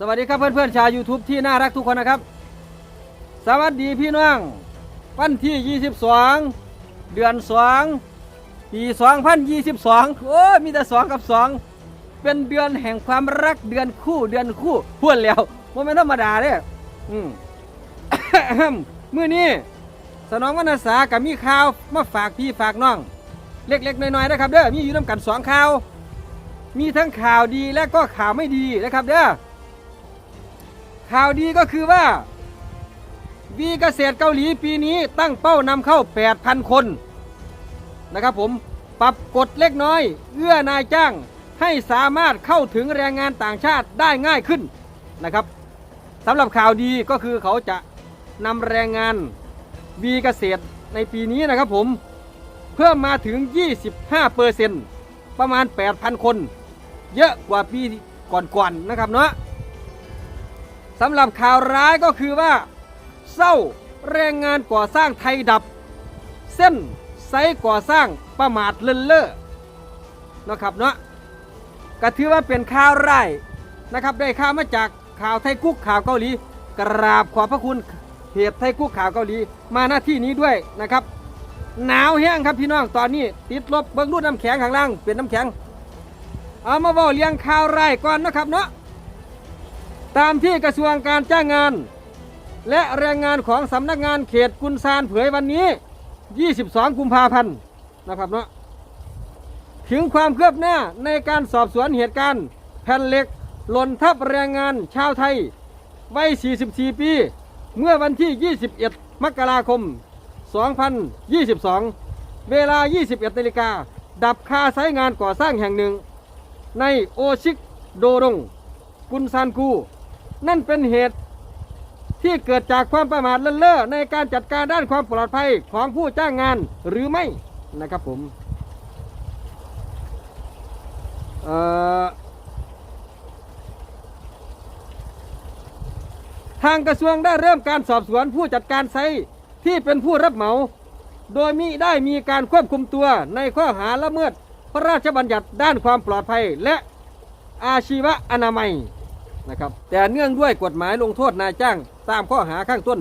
สวัสดีครับเพื่อนๆชาว YouTube ที่น่ารักทุกคนนะครับ สวัสดีพี่น้อง วันที่ 22 เดือน 2 ปี 2022 โอ้มีแต่ 2 กับ 2 เป็นเดือนแห่งความรักเดือนคู่เดือนคู่พูดแล้วว่าไม่ธรรมดาเลยอืมมื่อนี้สนองวรรณสากับมีข่าวมาฝากพี่ฝากน้อง เล็กๆน้อยๆนะครับเด้อมีอยู่น้ำกันสองข่าว มีทั้งข่าวดีและก็ข่าวไม่ดีนะครับเด้อ ข่าวดีก็คือว่า วีเกษตรเกาหลีปีนี้ตั้งเป้านำเข้า 8,000 คนนะครับผมปรับกฎเล็กน้อย เอื้อนายจ้างให้สามารถเข้าถึงแรงงานต่างชาติได้ง่ายขึ้นนะครับสำหรับข่าวดีก็คือเขาจะนำแรงงานวีเกษตรในปีนี้นะครับผมเพิ่มมาถึง 25เปอร์เซ็นต์ประมาณ 8,000 คน เยอะกว่าปีก่อนๆนะครับเนาะ สำหรับข่าวร้ายก็คือว่า เศร้าแรงงานก่อสร้างไทยดับ เส้นไซต์ก่อสร้างประมาทเลินเล่อนะครับเนาะก็ถือว่าเป็นข่าวร้ายนะครับ ได้ข่าวมาจากข่าวไทยกุ๊กข่าวเกาหลี กราบขอบพระคุณเพจไทยกุ๊กข่าวเกาหลีมาหน้าที่นี้ด้วยนะครับ หนาวแห้งครับพี่น้องตอนนี้ ติดลบเบิ้งรูดน้ำแข็งข้างล่างเป็นน้ำแข็ง เอามาเว่าเลี้ยงข่าวร้ายก่อนนะครับเนาะ ตามที่กระทรวงการจ้างงาน และแรงงานของสำนักงานเขตกุนซานเผยวันนี้ 22 กุมภาพันธ์นะครับเนาะถึงความเคลือบหน้าในการสอบสวนเหตุการณ์ แผ่นเหล็กหล่นทับแรงงานชาวไทยวัย 44 ปี เมื่อวันที่ 21 มกราคม 2022 เวลา 21นาฬิกา ดับคาไซต์งานก่อสร้างแห่งหนึ่ง ในโอชิกโดรง กุนซานกู นั่นเป็นเหตุที่เกิดจากความประมาทเลินเล่อในการจัดการด้านความปลอดภัยของผู้จ้างงานหรือไม่นะครับผมทางกระทรวงได้เริ่มการสอบสวนผู้จัดการไซต์ที่เป็นผู้รับเหมา โดยมิได้มีการควบคุมตัวในข้อหาละเมิดพระราชบัญญัติด้านความปลอดภัยและอาชีวะอนามัย นะครับแต่เนื่องด้วยกฎหมายลงโทษนายจ้าง ตามข้อหาข้างต้น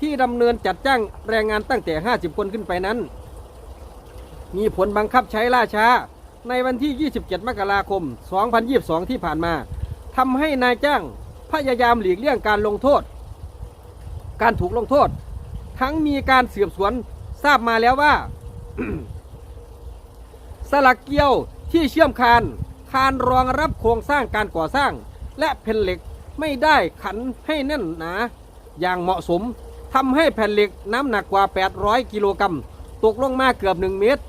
ที่ดำเนินจัดจ้างแรงงานตั้งแต่ 50 คนขึ้นไปนั้น มีผลบังคับใช้ล่าช้า ในวันที่ 27 มกราคม 2022 ที่ผ่านมาทำให้นายจ้างพยายามหลีกเลี่ยงการลงโทษ การถูกลงโทษ ทั้งมีการสืบสวนทราบมาแล้วว่าสลักเกี้ยวที่เชื่อมคานคานรองรับโครงสร้างการก่อสร้าง และแผ่นเหล็กไม่ได้ขันให้แน่นหนา อย่างเหมาะสมทำให้แผ่นเหล็กน้ำหนักกว่า 800 กิโลกรัมตกลงมาเกือบ 1 เมตร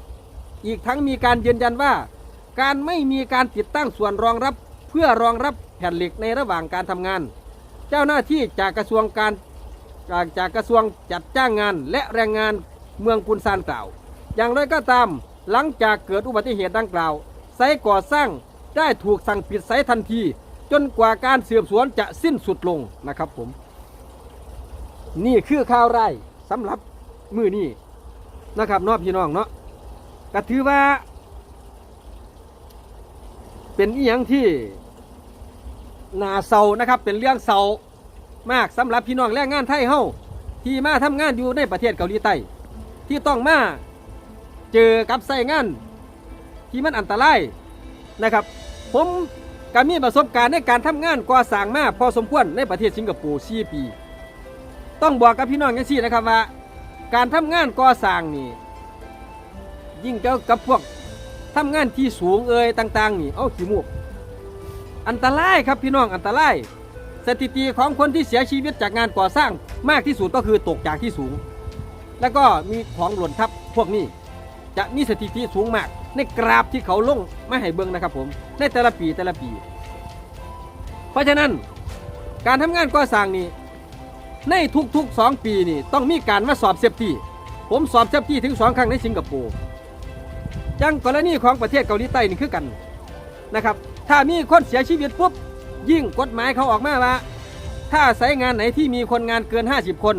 อีกทั้งมีการยืนยันว่า การไม่มีการติดตั้งส่วนรองรับเพื่อรองรับแผ่นเหล็กในระหว่างการทำงาน เจ้าหน้าที่จากกระทรวงการจากจากกระทรวงจัดจ้างงานและแรงงานเมืองกุนซานกล่าว อย่างไรก็ตามหลังจากเกิดอุบัติเหตุดังกล่าวไซต์ก่อสร้างได้ถูกสั่งปิดไซต์ทันที จนกว่าการสืบสวนจะสิ้นสุดลงนะครับผม นี่คือข่าวไร่สำหรับมือนี้นะครับนาะพี่น้องเนาะก็ถือว่า เป็นอีหยังที่นาเศร้านะครับ เป็นเรื่องเศร้ามากสำหรับพี่น้องแรงงานไทยเฮาที่มาทำงานอยู่ในประเทศเกาหลีใต้ที่ต้องมาเจอกับใส่งานที่มันอันตรายนะครับ ผม ก็มีประสบการณ์ในการทำงานก่อสร้างมาพอสมควรในประเทศสิงคโปร์4ปี ต้องบอกกับพี่น้องกันสินะครับว่า การทำงานก่อสร้างนี่ยิ่งเกี่ยวกับพวกทำงานที่สูงเอ่ยต่าง ๆ นี่เอาขี้มูกอันตรายครับพี่น้องอันตรายสถิติของคนที่เสียชีวิตจากงานก่อสร้างมากที่สุดก็คือตกจากที่สูง แล้วก็มีของหล่นทับพวกนี้จะมีสถิติสูงมาก ในกราฟที่เขาลงไมาให้เบิ่งนะครับผมในแต่ละปีแต่ละปี เพราะฉะนั้นการทำงานก่อสร้างนี่ในทุกๆ 2 ปีนี่ต้องมีการมาสอบเซฟตี้ผมสอบเซฟตี้ถึง 2 ครั้งในสิงคโปร์จังกรณีของประเทศเกาหลีใต้นี่คือกันนะครับ ถ้ามีคนเสียชีวิตปุ๊บยิ่งกฎหมายเขาออกมาว่า ถ้าใช้งานไหนที่มีคนงานเกิน 50 คน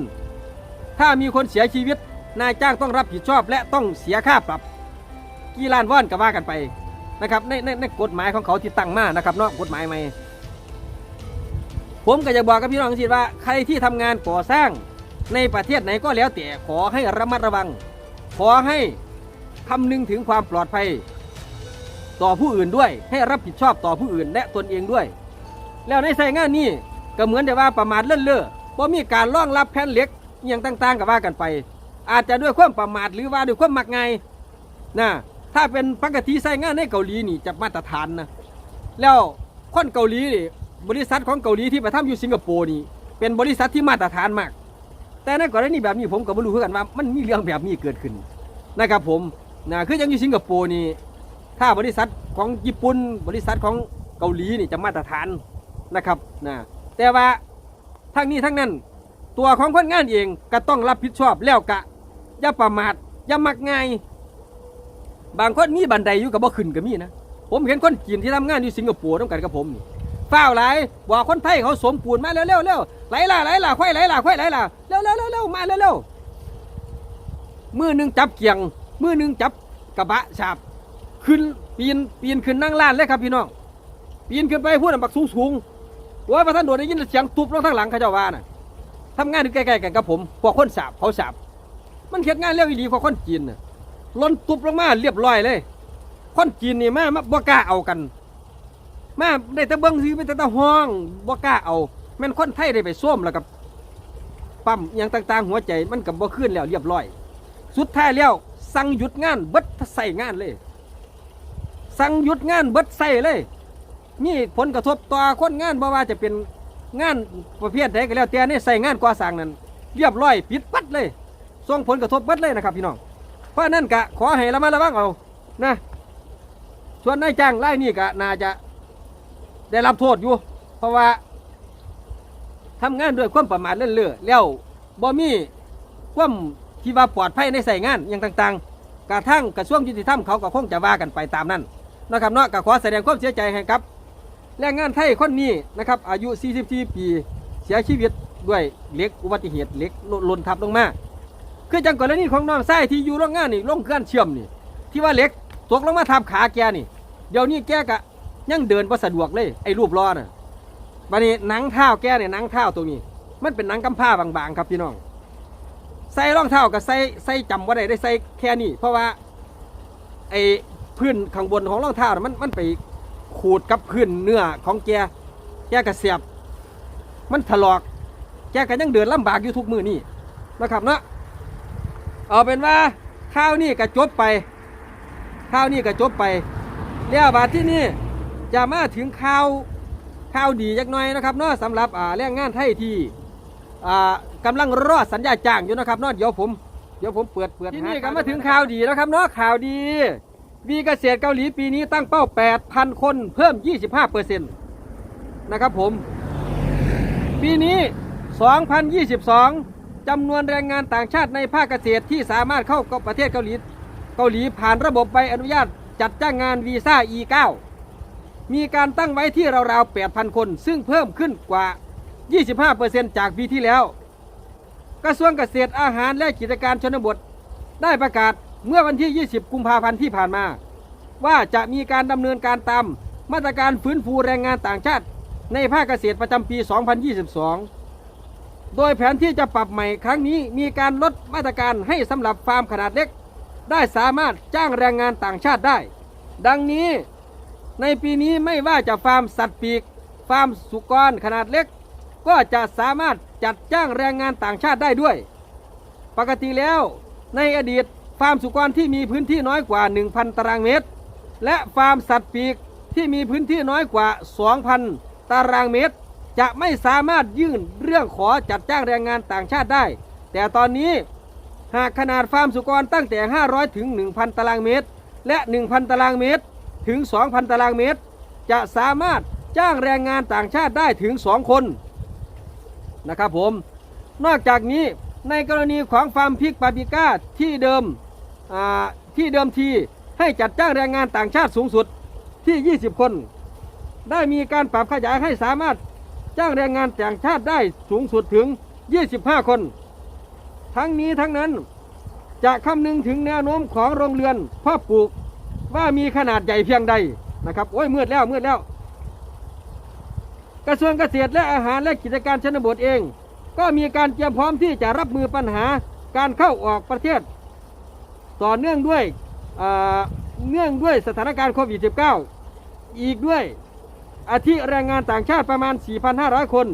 ถ้ามีคนเสียชีวิตนายจ้างต้องรับผิดชอบและต้องเสียค่าปรับ กี่ล้านว่อนก็ว่ากันไปนะครับในในในกฎหมายของเขาที่ตั้งมานะครับเนาะกฎหมายใหม่ผมก็จะบอกกับพี่น้องสิว่าใครที่ทำงานก่อสร้างในประเทศไหนก็แล้วแต่ขอให้ระมัดระวัง ขอให้คำนึงถึงความปลอดภัย ต่อผู้อื่นด้วย ให้รับผิดชอบต่อผู้อื่นและตนเองด้วย แล้วในใส่งานนี้ก็เหมือนแต่ว่าประมาทเลื่อนเล่อเพราะมีการล่องรับแผ่นเหล็กอย่างต่างๆกับว่ากันไป อาจจะด้วยความประมาทหรือว่าด้วยความมักง่ายนะ ถ้าเป็นปกติใส่งานในเกาหลีนี่จะมาตรฐานนะแล้วคนเกาหลีนี่บริษัทของเกาหลีที่ไปทำอยู่สิงคโปร์นี่เป็นบริษัทที่มาตรฐานมาก แต่ในกรณีแบบนี้ผมก็ไม่รู้เพื่อกันว่า มันมีเรื่องแบบนี้เกิดขึ้นนะครับผมนะคือยังอยู่สิงคโปร์นี่ถ้าบริษัทของญี่ปุ่นบริษัทของเกาหลีนี่จะมาตรฐานนะครับนะแต่ว่าทั้งนี้ทั้งนั้น ตัวของคนงานเองก็ต้องรับผิดชอบแล้วกะอย่าประมาทอย่ามักง่าย บางคนมีบันไดอยู่กับบ่ขึ้นก็มีนะ ผมเห็นคนจีนที่ทำงานอยู่สิงคโปร์ต้องกันกับผมนี่ฝ้าวไหลายบอกคนไทยเขาสวมปูนมาเร็วเร็วเร็วไหลล่ะไหลล่ะค่อยไหลล่ะค่อยไหลล่ะเร็วเร็วเร็วเร็วมาเร็วเร็วมือหนึ่งจับเกียง มือหนึ่งจับกระบะฉาบขึ้นปีนปีนขึ้นนั่งล้านเลยครับพี่น้องปีนขึ้นไปพูดบักสูงสูงโอ้ยพระท่านโดดได้ยินเสียงตุบลงทางหลังเขาเจ้าว่าน่ะทำงานอยู่ใกล้ๆกันกับผมพวกคนสาบเขาสาบมันเขียนงานเร็วอีหลีกว่าคนจีนน่ะ ล้นตุบลงมาเรียบร้อยเลย คนจีนนี่มามาบ่กล้าเอากัน มาได้แต่เบิ้งซื้อไปแต่ตะห้องบ่กล้าเอาแม่นคนไทยได้ไปส้วมแล้วกับปั๊มอย่างต่าง ๆ หัวใจมันกับบ่ขึ้นแล้วเรียบร้อย สุดท้ายแล้ว สั่งหยุดงานเบิดใส่งานเลย สั่งหยุดงานเบิดใส่เลยมีผลกระทบต่อคนงานบ่ว่าจะเป็นงานประเภทใดก็แล้วแต่ในใส่งานก่อสร้างนั้นเรียบร้อยปิดปัดเลยส่งผลกระทบเบิดเลยนะครับพี่น้อง เพราะนั่นกะขอให้ระมัดระวังเอานะส่วนนายจ้างรายนี้ก็น่าจะได้รับโทษอยู่ เพราะว่าทำงานด้วยความประมาทเลื่อนเล่อแล้วบ่มีความที่ว่าปลอดภัยในใส่งานอย่างต่างๆ กระทั่งกระทรวงยุติธรรมเขาก็คงจะว่ากันไปตามนั้นนะครับเนาะก็ขอแสดงความเสียใจให้ครับแรงงานไทยคนนี้นะครับอายุ 44 ปี เสียชีวิตด้วยเล็กอุบัติเหตุเล็กล่นทับลงมา คือจังกรณีของน้องไส้ที่อยู่โรงงานนี่โรงเครื่องเชื่อมนี่ ที่ว่าเหล็กตกลงมาทับขาแกนี่ เดี๋ยวนี้แกก็ยังเดินบ่สะดวกเลยไอ้รูปล้อน่ะบัดนี้หนังเท้าแกเนี่ยหนังเท้าตรงนี้ มันเป็นหนังกำพร้าบางๆ ครับพี่น้อง ใส่รองเท้ากับใส่ใส่จำว่าได้ได้ใส่แค่นี้ เพราะว่าไอ้พื้นข้างบนของรองเท้าน่ะมันมันไปขูดกับพื้นเนื้อของแกแกก็เสียบ มันถลอก แกก็ยังเดินลำบากอยู่ทุกมือนี่นะครับเนาะ เอาเป็นว่าข้าวนี่ก็จบไป ข้าวนี่ก็จบไปแล้วบาดที่นี่จะมาถึงข้าวข้าวดีจักหน่อยนะครับเนาะสำหรับอ่าแรงงานไทยที่อ่ากำลังรอสัญญาจ้างอยู่นะครับเนาะเดี๋ยวผมเดี๋ยวผมเปิดเปิดที่นี่ก็มาถึงข่าวดีแล้วครับเนาะข่าวดีวีเกษตรเกาหลีปีนี้ตั้งเป้า 8,000 คนเพิ่ม 25เปอร์เซ็นต์นะครับผม ปีนี้ 2022 จำนวนแรงงานต่างชาติในภาคเกษตรที่สามารถเข้าประเทศเกาหลีเกาหลีผ่านระบบใบอนุญาตจัดจ้างงานวีซ่า E9 มีการตั้งไว้ที่ราวๆ 8,000 คน ซึ่งเพิ่มขึ้นกว่า 25%จากปีที่แล้ว กระทรวงเกษตรอาหารและกิจการชนบท ได้ประกาศเมื่อวันที่ 20 กุมภาพันธ์ที่ผ่านมา ว่าจะมีการดำเนินการตามมาตรการฟื้นฟูแรงงานต่างชาติ ในภาคเกษตรประจำปี 2022 โดยแผนที่จะปรับใหม่ครั้งนี้มีการลดมาตรการให้สำหรับฟาร์มขนาดเล็ก ได้สามารถจ้างแรงงานต่างชาติได้ ดังนี้ในปีนี้ไม่ว่าจะฟาร์มสัตว์ปีก ฟาร์มสุกรขนาดเล็ก ก็จะสามารถจัดจ้างแรงงานต่างชาติได้ด้วย ปกติแล้วในอดีตฟาร์มสุกรที่มีพื้นที่น้อยกว่า 1,000 ตารางเมตร และฟาร์มสัตว์ปีกที่มีพื้นที่น้อยกว่า 2,000 ตารางเมตร จะไม่สามารถยื่นเรื่องขอจัดจ้างแรงงานต่างชาติได้ แต่ตอนนี้หากขนาดฟาร์มสุกรตั้งแต่ 500 ถึง 1,000 ตารางเมตร และ 1,000 ตารางเมตร ถึง 2,000 ตารางเมตร จะสามารถจ้างแรงงานต่างชาติได้ถึง 2 คนนะครับผม นอกจากนี้ในกรณีของฟาร์มพริกปาปิก้าที่เดิมที่เดิมทีให้จัดจ้างแรงงานต่างชาติสูงสุดที่ 20 คน ได้มีการปรับขยายให้สามารถ จ้างแรงงานต่างชาติได้สูงสุดถึง 25 คน ทั้งนี้ทั้งนั้นจะคำนึงถึงแนวโน้มของโรงเรือนพ่อปลูกว่ามีขนาดใหญ่เพียงใดนะครับโอ้ยมืดแล้วมืดแล้ว กระทรวงเกษตรและอาหารและกิจการชนบทเอง ก็มีการเตรียมพร้อมที่จะรับมือปัญหาการเข้าออกประเทศ ต่อเนื่องด้วยเนื่องด้วยสถานการณ์โควิด -19 อีกด้วย อาทิแรงงานต่างชาติประมาณ 4,500 คน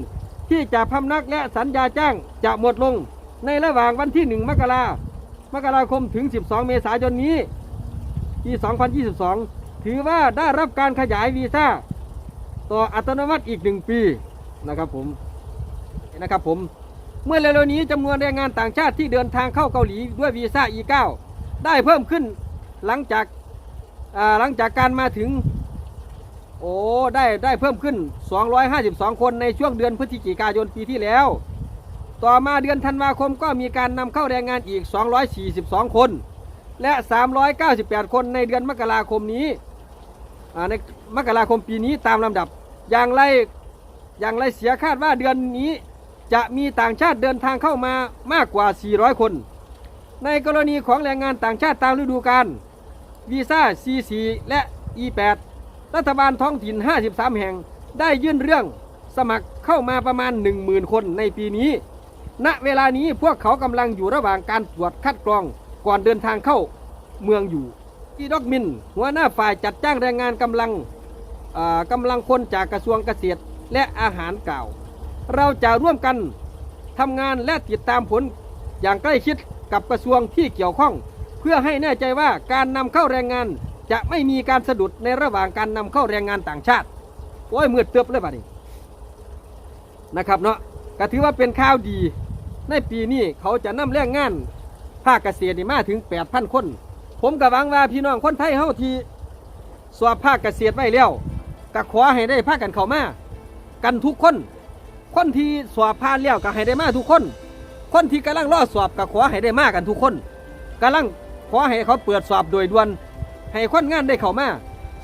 ที่จะพำนักและสัญญาจ้างจะหมดลง ในระหว่างวันที่ 1 มกรามกราคมถึง 12 เมษายนนี้ปี 2022 ถือว่าได้รับการขยายวีซ่าต่ออัตโนมัติอีกหนึ่งปีนะครับผมนะครับผม เมื่อเร็วๆนี้จำนวนแรงงานต่างชาติที่เดินทางเข้าเกาหลีด้วยวีซ่า E9 ได้เพิ่มขึ้นหลังจากหลังจากการมาถึง โอ้ได้ได้เพิ่มขึ้น 252 คนในช่วงเดือนพฤศจิกายนปีที่แล้ว ต่อมาเดือนธันวาคมก็มีการนำเข้าแรงงานอีก 242 คน และ 398 คนในเดือนมกราคมนี้ในมกราคมปีนี้ตามลำดับอย่างไรอย่างไรเสียคาดว่าเดือนนี้จะมีต่างชาติเดินทางเข้ามามากกว่า 400 คน ในกรณีของแรงงานต่างชาติตามฤดูกาลวีซ่า C4 และ E8 รัฐบาลท้องถิ่น 53 แห่ง ได้ยื่นเรื่องสมัครเข้ามาประมาณ 10,000 คนในปีนี้ ณ เวลานี้พวกเขากำลังอยู่ระหว่างการตรวจคัดกรองก่อนเดินทางเข้าเมืองอยู่อีดอกมิน หัวหน้าฝ่ายจัดจ้างแรงงานกำลังอ่ากำลังคนจากกระทรวงเกษตรและอาหารกล่าว เราจะร่วมกันทำงานและติดตามผลอย่างใกล้ชิดกับกระทรวงที่เกี่ยวข้อง เพื่อให้แน่ใจว่าการนำเข้าแรงงาน จะไม่มีการสะดุดในระหว่างการนำเข้าแรงงานต่างชาติโอ้ยมืดเตือบเลยบัดนี้นะครับเนาะก็ถือว่าเป็นข่าวดี ในปีนี้เขาจะนำแรงงานภาคเกษตรนี่มาถึง 8,000 คน ผมก็หวังว่าพี่น้องคนไทยเฮาที่สอบภาคเกษตรไว้แล้วก็ขอให้ได้พาคกันเข้ามากันทุกคน คนที่สอบผ่านแล้วก็ให้ได้มาทุกคน คนที่กำลังรอสอบก็ขอให้ได้มากันทุกคนกำลังขอให้เขาเปิดสอบโดยด่วน ให้คนงานได้เข้ามา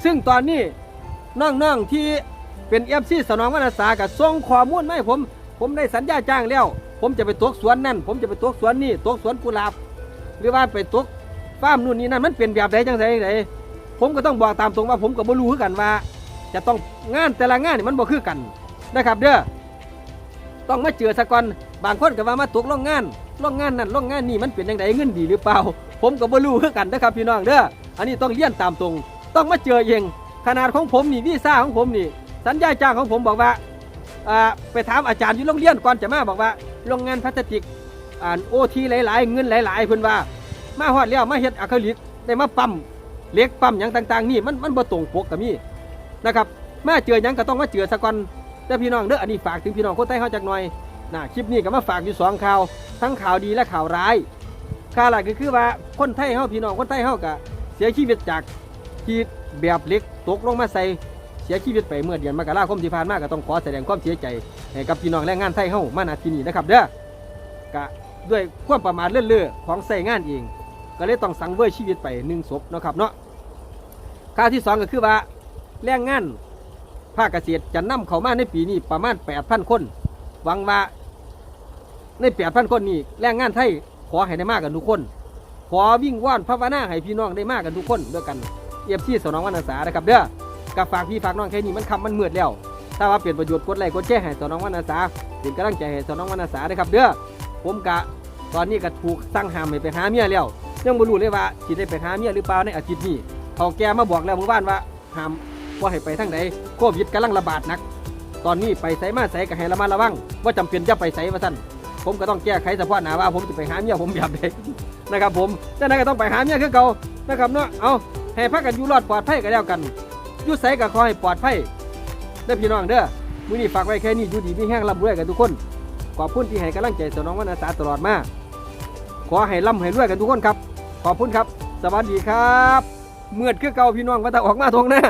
ซึ่งตอนนี้น้องๆที่เป็นเอฟซีสนองวรรณสากับส่งข้อมูลมาให้ผม ผมได้สัญญาจ้างแล้ว ผมจะไปตกสวนนั่น ผมจะไปตกสวนนี่ตกสวนกุหลาบ หรือว่าไปตกฟาร์มนู่นนี่นั่นมันเป็นแบบใดจังไดไดผมก็ต้องบอกตามตรงว่าผมก็บ่รู้คือกันว่า จะต้องงานแต่ละงานนี่มันบ่คือกันนะครับเด้อต้องมาเจอสะก่อนบางคนก็ว่ามาตกโรงงานโรงงานนั่นโรงงานนี่มันเป็นยังไงเงินดีหรือเปล่า ผมก็บ่รู้คือกันนะครับพี่น้องเด้อ อันนี้ต้องเลี้ยนตามตรง ต้องมาเจอเองขนาดของผมนี่วีซ่าของผมนี่ สัญญาจ้างของผมบอกว่าไปถามอาจารย์อยู่โรงเรียนก่อนจะมาบอกว่าโรงงานพลาสติกอ่านโอทีหลาย ๆ เงินหลายๆเพิ่นว่า มาฮอดแล้วมาเฮ็ดอะคริลิกได้มาปั๊มเหล็กปั๊มหยังต่าง ๆ นี่มันมันบ่ตรงปกกับมี่นะครับมาเจอยังก็ต้องมาเจอสะก่อนเด้อพี่น้องเด้ออันนี้ฝากถึงพี่น้องคนใต้เฮาจักหน่อยนะคลิปนี้ก็มาฝากอยู่สองข่าว ทั้งข่าวดีและข่าวร้ายข่าวแรกก็คือว่าคนไทยเฮาพี่น้องคนไทยเฮาก็ เสียชีวิตจากที่แบบเหล็กตกลงมาใส่เสียชีวิตไปเมื่อเดือนมกราคมที่ผ่านมาก็ต้องขอแสดงความเสียใจให้กับพี่น้องแรงงานไทยเฮามาณที่นี้นะครับเด้อก็ด้วยความประมาทเลื่อนเล่อของใส่งานเอง ก็เลยต้องสังเวยชีวิตไปหนึ่งศพนะครับเนาะข่าวที่สองก็คือว่าแรงงานภาคเกษตรจะนำเข้ามาในปีนี้ประมาณ 8,000 คน หวังว่าใน 8,000 คนนี้แรงงานไทยขอให้ได้มากกันทุกคน ขอวิ่งว่อนภาวนาให้พี่น้องได้มากกันทุกคนด้วยกันเอฟซีสนองวันอาสานะครับเด้อกับฝากพี่ฝากน้องแค่นี้มันคำมันเมืดแล้ว ถ้าว่าเปลี่ยนประโยชน์กดไลค์กดแชร์ให้สนองวันอาสาเป็นกำลังใจให้สนองวันอาสานะครับเด้อผมกะตอนนี้ก็ถูกสั่งห้ามให้ไปหาเมียแล้วยังบ่รู้เลยว่าสิได้ไปหาเมียหรือเปล่าในอาทิตย์นี้เขาแกมาบอกแล้วเมื่อวานว่าห้ามว่าให้ไปทางไหนโควิดกำลังระบาดหนัก ตอนนี้ไปไสมาไสก็ให้ระมัดระวังว่าจำเป็นจะไปไสว่าท่านผมก็ต้องแก้ไขเฉพาะหนาว่าผมจะไปหาเมียผมแบบใด นะครับผมดังนั้นก็ต้องไปหาเมียคือเก่านะครับเนาะเอาให้พักกันอยู่รอดปลอดภัยกันแล้วกันอยู่ไสก็ขอให้ปลอดภัยเด้อพี่น้องเด้อมือนี้ฝากไว้แค่นี้อยู่ดีมีแห้งร่ำรวยกันทุกคนขอบคุณที่ให้กำลังใจสนองวันอาสาตลอดมาขอให้ร่ำให้รวยกันทุกคนครับ ขอบคุณครับ สวัสดีครับ เมื่อคือเก่าพี่น้องว่าถ้าออกมาทงหน้า